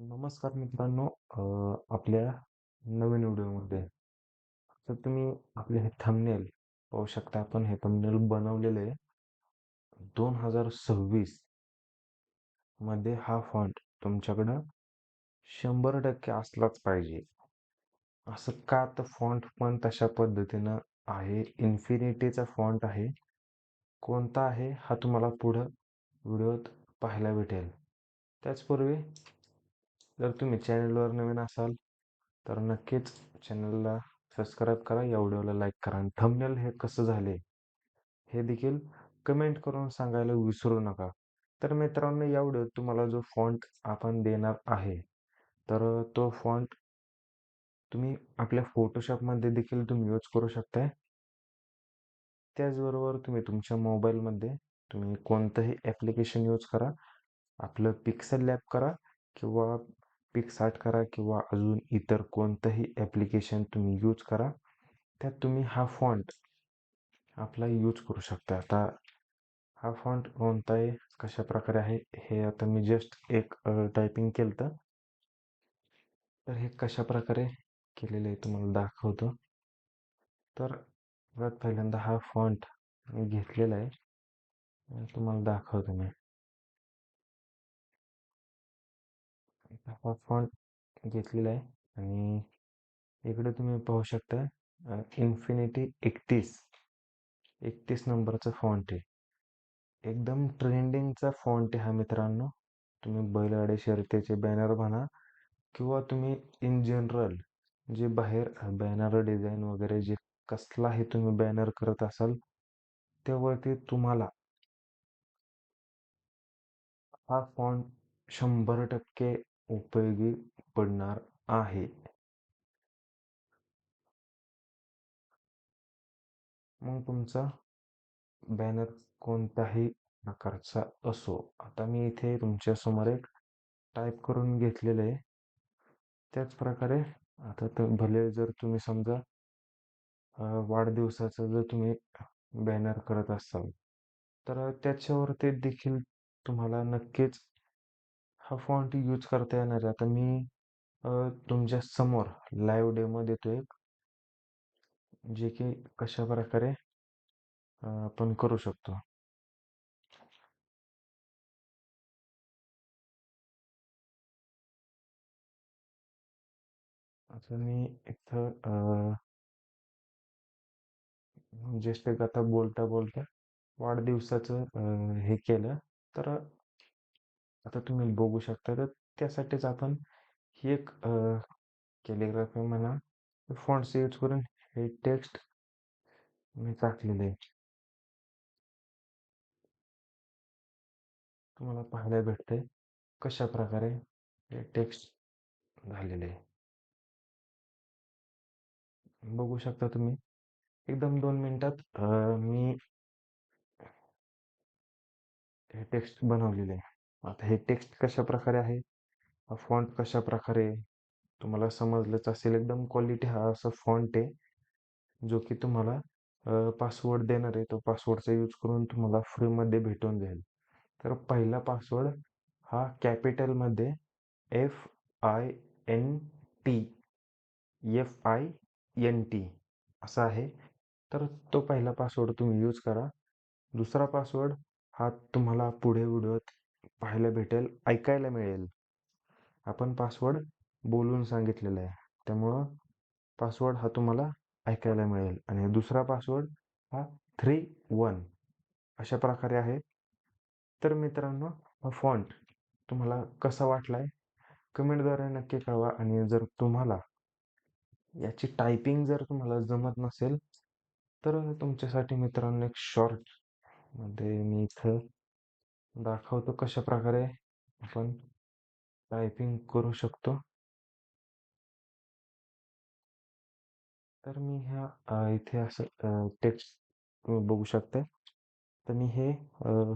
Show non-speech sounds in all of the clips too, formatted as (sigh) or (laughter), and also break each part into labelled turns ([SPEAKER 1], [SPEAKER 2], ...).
[SPEAKER 1] नमस्कार मित्रांनो. आपल्या नवीन व्हिडिओमध्ये. तर तुम्ही आपले हे थंबनेल पाहू शकता. आपण हे थंबनेल बनवलेले आहे दोन हजार सव्वीसमध्ये हा फॉन्ट तुमच्याकडं शंभर टक्के असलाच पाहिजे. असं का तर फॉन्ट पण तशा पद्धतीनं आहे. इन्फिनिटीचा फॉन्ट आहे. कोणता आहे हा तुम्हाला पुढं व्हिडिओत पाहायला भेटेल. त्याचपूर्वी जर तुम्ही चॅनलवर नवीन असाल तर नक्कीच चॅनलला सबस्क्राईब करा या व्हिडिओला लाईक करा आणि थंबनेल हे कसं झाले हे देखील कमेंट करून सांगायला विसरू नका. तर मित्रांनो या व्हिडिओत तुम्हाला जो फॉन्ट आपण देणार आहे तर तो फॉन्ट तुम्ही आपल्या फोटोशॉपमध्ये देखील तुम्ही यूज करू शकताय. त्याचबरोबर तुम्ही तुमच्या मोबाईलमध्ये तुम्ही कोणतंही ॲप्लिकेशन यूज करा. आपलं पिक्सल लॅब करा किंवा पिक्सार्ट करा किंवा अजून इतर कोणतंही ॲप्लिकेशन तुम्ही यूज करा त्यात तुम्ही हा फॉन्ट आपला यूज करू शकता. आता हा फॉन्ट कोणता आहे कशा प्रकारे आहे हे आता मी जस्ट एक टायपिंग केलं तर हे कशा प्रकारे केलेलं आहे तुम्हाला दाखवतो. तर परत पहिल्यांदा हा फॉन्ट मी घेतलेला आहे. तुम्हाला दाखवतो मी. हा फॉन्ट घेतलेला आहे. आणि इकडे तुम्ही पाहू शकता इन्फिनिटी एकतीस. एकतीस नंबरचा फॉन्ट आहे. एकदम ट्रेंडिंगचा फॉन्ट आहे हा मित्रांनो. तुम्ही बैलगाडी शर्यतीचे बॅनर म्हणा किंवा तुम्ही इन जनरल जे बाहेर बॅनर डिझाईन वगैरे जे कसलाही तुम्ही बॅनर करत असाल त्यावरती तुम्हाला हा फॉन्ट शंभर टक्के उपयोगी पडणार आहे. मग तुमचा बॅनर कोणताही प्रकारचा असो. आता मी इथे तुमच्यासमोर एक टाईप करून घेतलेलं आहे. त्याच प्रकारे आता तर भले जर तुम्ही समजा वाढदिवसाचा जर तुम्ही बॅनर करत असाल तर त्याच्यावरती देखील तुम्हाला नक्कीच हा फॉन्ट यूज करता येणार आहे. आता मी तुमच्यासमोर लाईव्ह डेमो देतो एक जे की कशा प्रकारे आपण करू शकतो. आता मी इथं जस्ट एक आता बोलता बोलता वाढदिवसाचं हे केलं. तर आता तुम्ही बघू शकता तर त्यासाठीच आपण ही एक कॅलिग्राफी म्हणा. फॉन्ट्स यूज करून हे टेक्स्ट मी टाकलेले आहे. तुम्हाला पाहायला भेटते कशा प्रकारे हे टेक्स्ट झालेले आहे. बघू शकता तुम्ही. एकदम दोन मिनिटात मी हे टेक्स्ट बनवलेले आहे. आता हे टेक्स्ट कशा प्रकारे आहे फॉन्ट कशा प्रकारे तुम्हाला समजलंच असेल एकदम क्वालिटी हा असा फॉन्ट आहे जो की तुम्हाला पासवर्ड देणार आहे. तो पासवर्डचा यूज करून तुम्हाला फ्रीमध्ये भेटून जाईल. तर पहिला पासवर्ड हा कॅपिटलमध्ये F I N T F I N T असा आहे. तर तो पहिला पासवर्ड तुम्ही यूज करा. दुसरा पासवर्ड हा तुम्हाला पुढे व्हिडिओत पाहायला भेटेल ऐकायला मिळेल. आपण पासवर्ड बोलून सांगितलेला आहे. त्यामुळं पासवर्ड हा तुम्हाला ऐकायला मिळेल. आणि दुसरा पासवर्ड हा थ्री वन अशा प्रकारे आहे. तर मित्रांनो हा फॉन्ट तुम्हाला कसा वाटला आहे कमेंटद्वारे नक्की कळवा. आणि जर तुम्हाला याची टायपिंग जर तुम्हाला जमत नसेल तर तुमच्यासाठी मित्रांनो एक शॉर्टमध्ये मी इथं दाखवतो कशा प्रकारे आपण टायपिंग करू शकतो. तर मी ह्या इथे असं टेक्स्ट बघू शकते. तर मी हे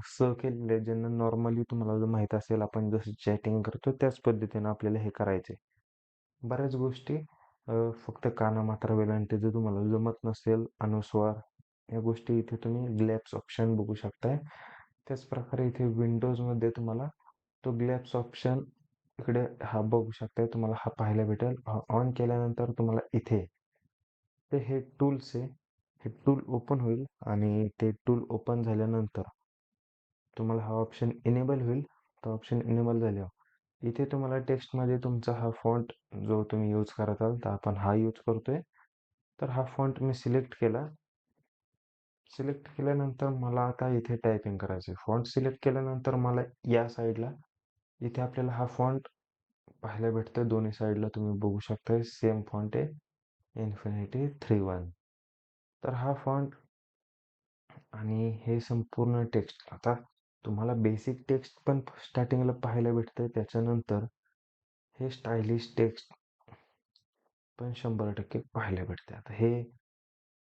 [SPEAKER 1] स केलेले ज्यांना नॉर्मली तुम्हाला जर माहीत असेल आपण जसं चॅटिंग करतो त्याच पद्धतीनं आपल्याला हे करायचे. बऱ्याच गोष्टी फक्त काना मात्रा वेलांटी जर तुम्हाला जमत नसेल अनुस्वार या गोष्टी इथे तुम्ही ग्लॅप्स ऑप्शन बघू शकताय. त्याच प्रकारे इथे विंडोजमध्ये तुम्हाला तो ग्लॅप्स ऑप्शन इकडे हा बघू शकता तुम्हाला हा पाहायला भेटेल. ऑन केल्यानंतर तुम्हाला इथे ते हे टूल्स आहे. हे टूल ओपन होईल आणि ते टूल ओपन झाल्यानंतर तुम्हाला हा ऑप्शन इनेबल होईल. तो ऑप्शन इनेबल झाल्यावर इथे तुम्हाला टेक्स्टमध्ये तुमचा हा फॉन्ट जो तुम्ही यूज करत आहात तर आपण हा यूज करतोय. तर हा फॉन्ट मी सिलेक्ट केला. सिलेक्ट केल्यानंतर मला आता इथे टायपिंग करायचं आहे फॉन्ट सिलेक्ट केल्यानंतर मला या साईडला इथे आपल्याला हा फॉन्ट पाहायला भेटतो दोन्ही साईडला तुम्ही बघू शकता सेम फॉन्ट आहे. इन्फिनिटी थ्री वन तर हा फॉन्ट आणि हे संपूर्ण टेक्स्ट आता तुम्हाला बेसिक टेक्स्ट पण स्टार्टिंगला पाहायला भेटतं त्याच्यानंतर हे स्टायलिश टेक्स्ट पण शंभर टक्के पाहायला भेटते आता हे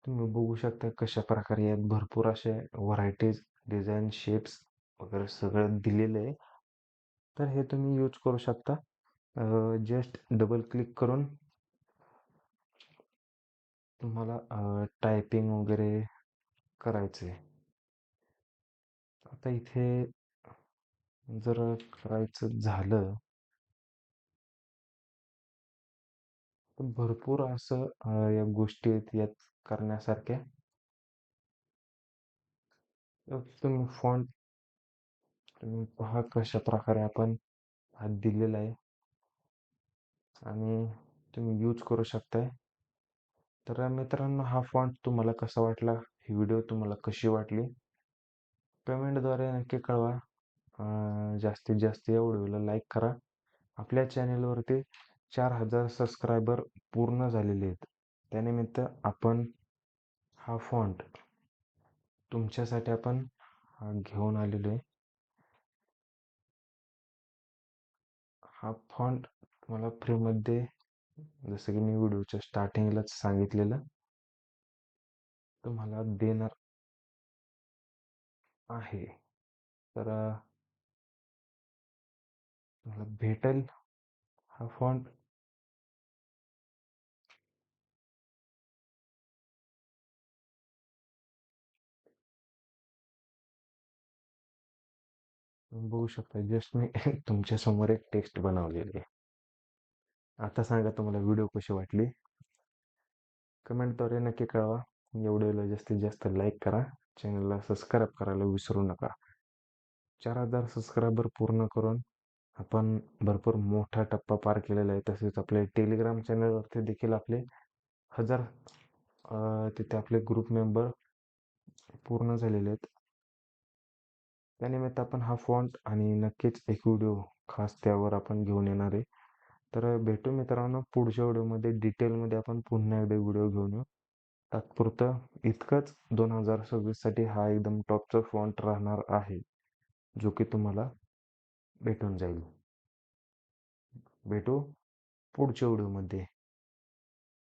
[SPEAKER 1] तुम्ही बघू शकता कशा प्रकारे यात भरपूर अशा व्हरायटीज डिझाईन शेप्स वगैरे सगळं दिलेलं आहे. तर हे तुम्ही यूज करू शकता. जस्ट डबल क्लिक करून तुम्हाला टायपिंग वगैरे करायचं आहे आता इथे जर करायचं झालं तर भरपूर असं या गोष्टी आहेत. यात करण्यासारख्या तुम्ही फॉन्ट तुम्ही पहा कशा प्रकारे आपण हा दिलेला आहे. आणि तुम्ही यूज करू शकताय. तर मित्रांनो हा फॉन्ट तुम्हाला कसा वाटला? ही व्हिडिओ तुम्हाला कशी वाटली? कमेंटद्वारे नक्की कळवा. जास्तीत जास्त या व्हिडिओला लाईक करा. आपल्या चॅनेलवरती चार हजार सबस्क्रायबर पूर्ण झालेले आहेत. त्यानिमित्त आपण हा फॉन्ट तुमच्यासाठी आपण घेऊन आलेलो आहे. हा फॉन्ट तुम्हाला फ्रीमध्ये जसं की मी व्हिडिओच्या स्टार्टिंगलाच सांगितलेलं तुम्हाला देणार आहे. तर तुम्हाला भेटेल हा फॉन्ट बघू शकता जस्ट मी (laughs) तुमच्यासमोर एक टेक्स्ट बनवलेली आहे. आता सांगा तुम्हाला व्हिडिओ कशी वाटली? कमेंटद्वारे नक्की कळवा. या व्हिडिओला जास्तीत जास्त लाईक करा. चॅनलला सबस्क्राईब करायला विसरू नका. चार हजार सबस्क्रायबर पूर्ण करून आपण भरपूर मोठा टप्पा पार केलेला आहे. तसेच आपले टेलिग्राम चॅनलवरती देखील आपले हजार तिथे आपले ग्रुप मेंबर पूर्ण झालेले आहेत. त्यानिमित्त आपण हा फॉन्ट आणि नक्कीच एक व्हिडिओ खास त्यावर आपण घेऊन येणार आहे. तर भेटू मित्रांनो पुढच्या व्हिडिओमध्ये डिटेलमध्ये आपण पुन्हा एकदा व्हिडिओ घेऊन येऊ. तात्पुरतं इतकंच दोन हजार सव्वीससाठी हा एकदम टॉपचा फॉन्ट राहणार आहे जो की तुम्हाला भेटून जाईल. भेटू पुढच्या व्हिडिओमध्ये